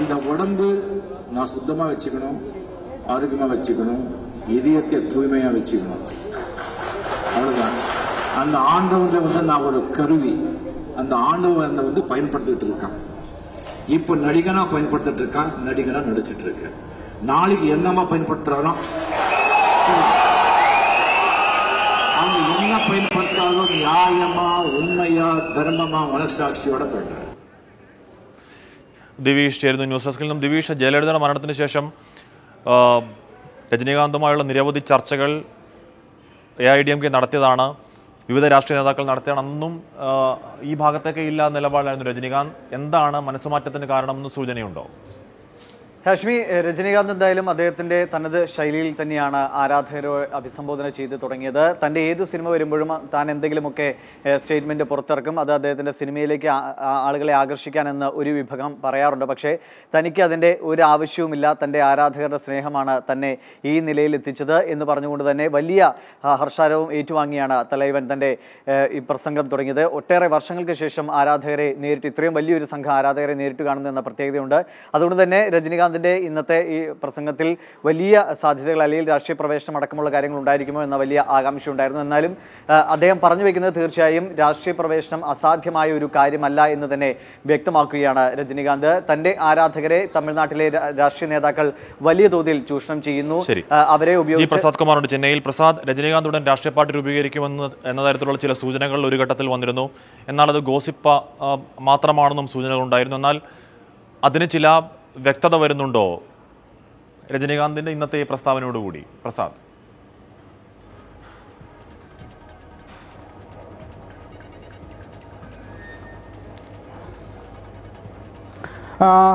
இந்த உடம்பு நான் சுத்தமாக வச்சுக்கணும் ஆரோக்கியமாக வச்சுக்கணும் இதயத்தை தூய்மையாக வச்சுக்கணும். அவ்வளோதான் அந்த ஆண்டவனில் வந்து நான் ஒரு கருவி. அந்த ஆண்டவன் வந்து பயன்படுத்திட்டு இருக்கான். இப்போ நடிகனாக பயன்படுத்திட்டு இருக்கான் நடிகனாக நடிச்சிட்டு இருக்கேன் நாளைக்கு என்னமா பயன்படுத்துறானோ? அவங்க என்ன பயன்படுத்தாலும் நியாயமா உண்மையா தர்மமா மனசாட்சியோட பண்றாங்க ദിവീഷ് ചേരുന്നു. ന്യൂസ് ഡെസ്കിൽ നിന്നും ദിവീഷ് ജയലളിതയുടെ മരണത്തിന് ശേഷം രജനീകാന്തുമായുള്ള നിരവധി ചർച്ചകൾ A I D M K നടത്തിയതാണ്. വിവിധ രാഷ്ട്രീയ നേതാക്കൾ നടത്തിയാണ്. അന്നും ഈ ഭാഗത്തേക്ക് എന്ന നിലപാടായിരുന്നു രജനീകാന്ത്. എന്താണ് മനസ്സുമാറ്റത്തിന് കാരണമെന്ന് സൂചനയുണ്ടോ? ഹാഷ്മി രജനീകാന്ത് എന്തായാലും അദ്ദേഹത്തിന്റെ തനത് ശൈലിയിൽ തന്നെയാണ് ആരാധകരെ അഭിസംബോധന ചെയ്ത് തുടങ്ങിയത്. തന്റെ ഏത് സിനിമ വരുമ്പോഴും താൻ എന്തെങ്കിലുമൊക്കെ സ്റ്റേറ്റ്മെന്റ് പുറത്തിറക്കും. അത് അദ്ദേഹത്തിന്റെ സിനിമയിലേക്ക് ആളുകളെ ആകർഷിക്കാനെന്ന് ഒരു വിഭാഗം പറയാറുണ്ട്. പക്ഷേ തനിക്ക് അതിന്റെ ഒരു ആവശ്യവുമില്ല. തന്റെ ആരാധകരുടെ സ്നേഹമാണ് തന്നെ ഈ നിലയിൽ എത്തിച്ചത് എന്ന് പറഞ്ഞുകൊണ്ട് തന്നെ വലിയ ഹർഷാരവും ഏറ്റുവാങ്ങിയാണ് തലൈവൻ തന്റെ ഈ പ്രസംഗം തുടങ്ങിയത്. ഒട്ടേറെ വർഷങ്ങൾക്ക് ശേഷം ആരാധകരെ നേരിട്ട് ഇത്രയും വലിയൊരു സംഘം ആരാധകരെ നേരിട്ട് കാണുന്നു എന്ന പ്രത്യേകതയുണ്ട്. അതുകൊണ്ട് തന്നെ രജനീകാന്തിന്റെ ഇന്നത്തെ ഈ പ്രസംഗത്തിൽ വലിയ സാധ്യതകൾ അല്ലെങ്കിൽ രാഷ്ട്രീയ പ്രവേശനം അടക്കമുള്ള കാര്യങ്ങൾ ഉണ്ടായിരിക്കുമോ എന്ന വലിയ ആകാംക്ഷ ഉണ്ടായിരുന്നു. എന്നാലും അദ്ദേഹം പറഞ്ഞു വയ്ക്കുന്നത് തീർച്ചയായും രാഷ്ട്രീയ പ്രവേശനം അസാധ്യമായ ഒരു കാര്യമല്ല എന്ന് തന്നെ വ്യക്തമാക്കുകയാണ് രജനീകാന്ത്. തന്റെ ആരാധകരെ തമിഴ്നാട്ടിലെ രാഷ്ട്രീയ നേതാക്കൾ വലിയ തോതിൽ ചൂഷണം ചെയ്യുന്നു. അവരെ ഉപയോഗിച്ച് പ്രസാദ് കുമാറുണ്ട് ചെന്നൈയിൽ. പ്രസാദ് രജനീകാന്ത് ഉടൻ രാഷ്ട്രീയ പാർട്ടി രൂപീകരിക്കുമെന്ന് എന്ന തരത്തിലുള്ള ചില സൂചനകൾ ഒരു ഘട്ടത്തിൽ വന്നിരുന്നു. എന്നാൽ അത് ഗോസിപ്പ മാത്രമാണെന്നും സൂചനകൾ ഉണ്ടായിരുന്നു. എന്നാൽ അതിന് ചില വ്യക്തത വരുന്നുണ്ടോ? രജനീകാന്തിന്റെ ഇന്നത്തെ പ്രസ്താവനയോടുകൂടി. പ്രസാദ്.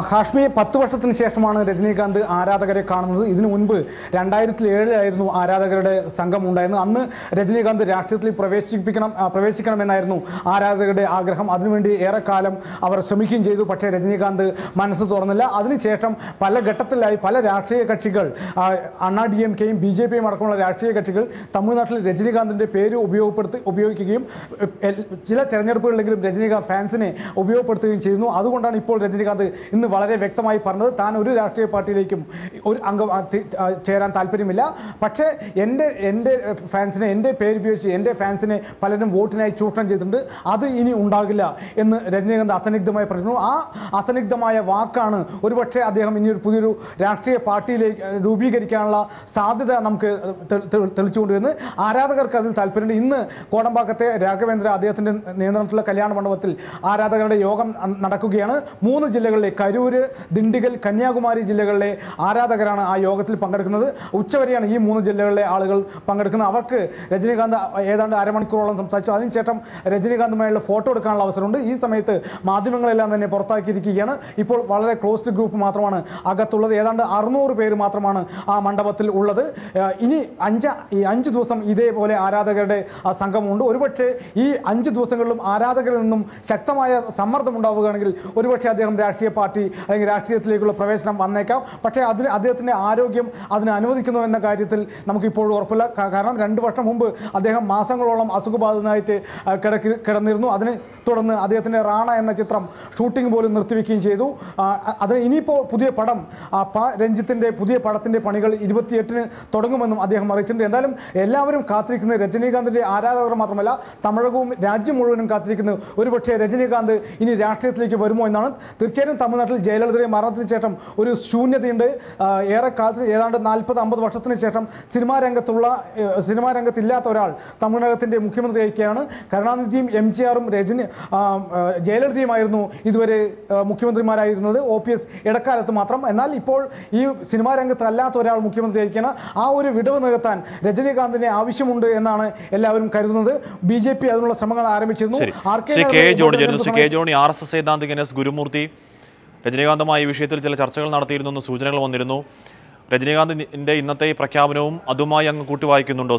ഹാഷ്മി പത്ത് വർഷത്തിന് ശേഷമാണ് രജനീകാന്ത് ആരാധകരെ കാണുന്നത്. ഇതിനു മുൻപ് രണ്ടായിരത്തി ഏഴിലായിരുന്നു ആരാധകരുടെ സംഘം ഉണ്ടായിരുന്നത്. അന്ന് രജനീകാന്ത് രാഷ്ട്രീയത്തിൽ പ്രവേശിപ്പിക്കണം പ്രവേശിക്കണമെന്നായിരുന്നു ആരാധകരുടെ ആഗ്രഹം. അതിനുവേണ്ടി ഏറെക്കാലം അവർ ശ്രമിക്കുകയും ചെയ്തു. പക്ഷേ രജനീകാന്ത് മനസ്സ് തുറന്നില്ല. അതിനുശേഷം പല ഘട്ടത്തിലായി പല രാഷ്ട്രീയ കക്ഷികൾ അണ്ണാ ഡി എം കെയും ബി ജെ പിയും അടക്കമുള്ള രാഷ്ട്രീയ കക്ഷികൾ തമിഴ്നാട്ടിൽ രജനീകാന്തിന്റെ പേര് ഉപയോഗപ്പെടുത്തി ഉപയോഗിക്കുകയും ചില തെരഞ്ഞെടുപ്പുകളിലെങ്കിലും രജനീകാന്ത് ഫാൻസിനെ ഉപയോഗപ്പെടുത്തുകയും ചെയ്യുന്നു. അതുകൊണ്ടാണ് ഇപ്പോൾ രജനീകാന്ത് ഇന്ന് വളരെ വ്യക്തമായി പറഞ്ഞത് താൻ ഒരു രാഷ്ട്രീയ പാർട്ടിയിലേക്കും ഒരു അംഗം ചേരാൻ താല്പര്യമില്ല. പക്ഷേ എന്റെ എന്റെ ഫാൻസിനെ എന്റെ പേര് ഉപയോഗിച്ച് എന്റെ ഫാൻസിനെ പലരും വോട്ടിനായി ചൂഷണം ചെയ്തിട്ടുണ്ട്. അത് ഇനി ഉണ്ടാകില്ല എന്ന് രജനീകാന്ത് അസന്നിഗ്ധമായി പറഞ്ഞു ആ അസന്നിഗ്ധമായ വാക്കാണ് ഒരുപക്ഷെ അദ്ദേഹം ഇനി ഒരു പുതിയൊരു രാഷ്ട്രീയ പാർട്ടിയിലേക്ക് രൂപീകരിക്കാനുള്ള സാധ്യത നമുക്ക് തെളിച്ചുകൊണ്ടുവരുന്നത് ആരാധകർക്ക് അതിൽ താല്പര്യമുണ്ട്. ഇന്ന് കോടമ്പാക്കത്തെ രാഘവേന്ദ്ര അദ്ദേഹത്തിന്റെ നിയന്ത്രണത്തിലുള്ള കല്യാണ മണ്ഡപത്തിൽ ആരാധകരുടെ യോഗം നടക്കുകയാണ്. മൂന്ന് ജില്ലകളിലെ കരൂര് ദിണ്ടിഗൽ കന്യാകുമാരി ജില്ലകളിലെ ആരാധകരാണ് ആ യോഗത്തിൽ പങ്കെടുക്കുന്നത്. ഉച്ചവരെയാണ് ഈ മൂന്ന് ജില്ലകളിലെ ആളുകൾ പങ്കെടുക്കുന്നത്. അവർക്ക് രജനീകാന്ത് ഏതാണ്ട് അരമണിക്കൂറോളം സംസാരിച്ചു. അതിനുശേഷം രജനീകാന്തുമായുള്ള ഫോട്ടോ എടുക്കാനുള്ള അവസരമുണ്ട്. ഈ സമയത്ത് മാധ്യമങ്ങളെല്ലാം തന്നെ പുറത്താക്കിയിരിക്കുകയാണ്. ഇപ്പോൾ വളരെ ക്ലോസ്ഡ് ഗ്രൂപ്പ് മാത്രമാണ് അകത്തുള്ളത്. ഏതാണ്ട് അറുന്നൂറ് പേര് മാത്രമാണ് ആ മണ്ഡപത്തിൽ ഉള്ളത്. ഇനി അഞ്ച് ഈ അഞ്ച് ദിവസം ഇതേപോലെ ആരാധകരുടെ സംഘമുണ്ട് ഒരുപക്ഷെ ഈ അഞ്ച് ദിവസങ്ങളിലും ആരാധകരിൽ നിന്നും ശക്തമായ സമ്മർദ്ദം ഉണ്ടാവുകയാണെങ്കിൽ ഒരുപക്ഷെ അദ്ദേഹം രാഷ്ട്രീയ പാർട്ടി അല്ലെങ്കിൽ രാഷ്ട്രീയത്തിലേക്കുള്ള പ്രവേശനം വന്നേക്കാം. പക്ഷേ അതിന് അദ്ദേഹത്തിന്റെ ആരോഗ്യം അതിന് അനുവദിക്കുന്നു എന്ന കാര്യത്തിൽ നമുക്കിപ്പോഴും ഉറപ്പില്ല. കാരണം രണ്ട് വർഷം മുമ്പ് അദ്ദേഹം മാസങ്ങളോളം അസുഖബാധിതനായിട്ട് കിടക്കി കിടന്നിരുന്നു. അതിനെ തുടർന്ന് അദ്ദേഹത്തിന്റെ റാണ എന്ന ചിത്രം ഷൂട്ടിംഗ് പോലും നിർത്തിവെക്കുകയും ചെയ്തു. അതിന് ഇനിയിപ്പോൾ പുതിയ പടം രഞ്ജിത്തിന്റെ പുതിയ പടത്തിന്റെ പണികൾ ഇരുപത്തിയെട്ടിന് തുടങ്ങുമെന്നും അദ്ദേഹം അറിയിച്ചിട്ടുണ്ട്. എന്തായാലും എല്ലാവരും കാത്തിരിക്കുന്നത് രജനീകാന്തിന്റെ ആരാധകർ മാത്രമല്ല തമിഴകവും രാജ്യം മുഴുവനും കാത്തിരിക്കുന്നത്. ഒരുപക്ഷെ രജനീകാന്ത് ഇനി രാഷ്ട്രീയത്തിലേക്ക് വരുമോ എന്നാണ് തീർച്ചയായും തമിഴ്നാട്ടിൽ ജയലളിതയുടെ മരണത്തിന് ശേഷം ഒരു ശൂന്യതയുണ്ട്. ഏറെക്കാലത്ത് ഏറെ കാലത്ത് ഏതാണ്ട് നാൽപ്പത് അമ്പത് വർഷത്തിന് ശേഷം സിനിമാ രംഗത്തുള്ള സിനിമാ രംഗത്തില്ലാത്ത ഒരാൾ തമിഴ്നാടകത്തിന്റെ മുഖ്യമന്ത്രിയൊക്കെയാണ് കരുണാനിധിയും എം ജി ആറും രജനി ജയലളിതയുമായിരുന്നു ഇതുവരെ മുഖ്യമന്ത്രിമാരായിരുന്നത്. ഒ പി എസ് ഇടക്കാലത്ത് മാത്രം. എന്നാൽ ഇപ്പോൾ ഈ സിനിമാ രംഗത്തല്ലാത്ത ഒരാൾ മുഖ്യമന്ത്രിയായിരിക്കാണ് ആ ഒരു വിടവ് നികത്താൻ രജനീകാന്തിനെ ആവശ്യമുണ്ട് എന്നാണ് എല്ലാവരും കരുതുന്നത്. ബി ജെ പി അതിനുള്ള ശ്രമങ്ങൾ ആരംഭിച്ചിരുന്നു. R K Johnny R S S സൈദ്ധാന്തികൻ S Gurumurthy. രജനീകാന്തുമായി ഈ വിഷയത്തിൽ ചില ചർച്ചകൾ നടത്തിയിരുന്നു എന്ന് സൂചനകൾ വന്നിരുന്നു. രജനീകാന്തിന്റെ ഇന്നത്തെ പ്രഖ്യാപനവും അതുമായി അങ്ങ് കൂട്ടിവായിക്കുന്നുണ്ടോ